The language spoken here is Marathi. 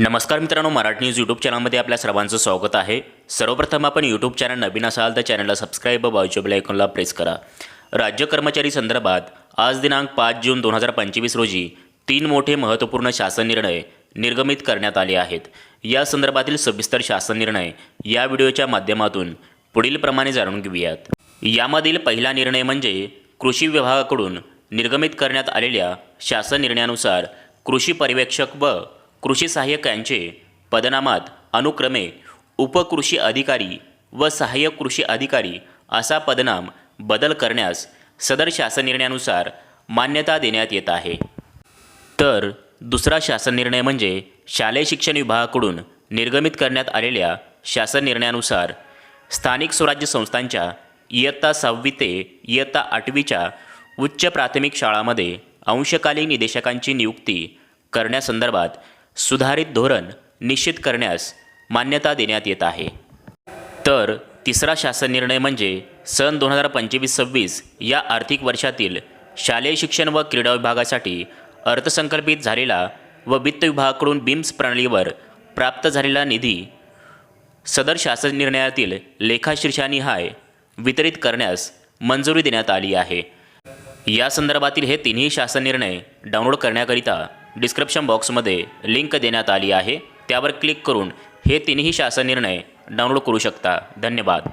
नमस्कार मित्रांनो मराठी न्यूज यूट्यूब चॅनलमध्ये आपल्या सर्वांचं स्वागत आहे. सर्वप्रथम आपण यूट्यूब चॅनल नवीन असाल तर चॅनलला सबस्क्राईब व बाजूच्या आयकॉनला प्रेस करा. राज्य कर्मचारी संदर्भात आज दिनांक पाच जून दोन हजार पंचवीस रोजी तीन मोठे महत्त्वपूर्ण शासन निर्णय निर्गमित करण्यात आले आहेत. या संदर्भातील सविस्तर शासन निर्णय या व्हिडिओच्या माध्यमातून पुढीलप्रमाणे जाणून घेऊयात. यामधील पहिला निर्णय म्हणजे कृषी विभागाकडून निर्गमित करण्यात आलेल्या शासन निर्णयानुसार कृषी पर्यवेक्षक व कृषी सहाय्यक यांचे पदनामात अनुक्रमे उपकृषी अधिकारी व सहाय्यक कृषी अधिकारी असा पदनाम बदल करण्यास सदर शासन निर्णयानुसार मान्यता देण्यात येत आहे. तर दुसरा शासन निर्णय म्हणजे शालेय शिक्षण विभागाकडून निर्गमित करण्यात आलेल्या शासन निर्णयानुसार स्थानिक स्वराज्य संस्थांच्या इयत्ता सहावी ते इयत्ता आठवीच्या उच्च प्राथमिक शाळांमध्ये अंशकालीन निदेशकांची नियुक्ती करण्यासंदर्भात सुधारित धोरण निश्चित करण्यास मान्यता देण्यात येत आहे. तर तिसरा शासन निर्णय म्हणजे सन दोन हजार पंचवीस सव्वीस या आर्थिक वर्षातील शालेय शिक्षण व क्रीडा विभागासाठी अर्थसंकल्पित झालेला व वित्त विभागाकडून बिम्स प्रणालीवर प्राप्त झालेला निधी सदर शासन निर्णयातील लेखाशीर्षानिहाय वितरित करण्यास मंजुरी देण्यात आली आहे. या संदर्भातील हे तिन्ही शासन निर्णय डाउनलोड करण्याकरिता डिस्क्रिप्शन बॉक्समध्ये लिंक देण्यात आली आहे. त्यावर क्लिक करून हे तिन्ही शासन निर्णय डाउनलोड करू शकता. धन्यवाद.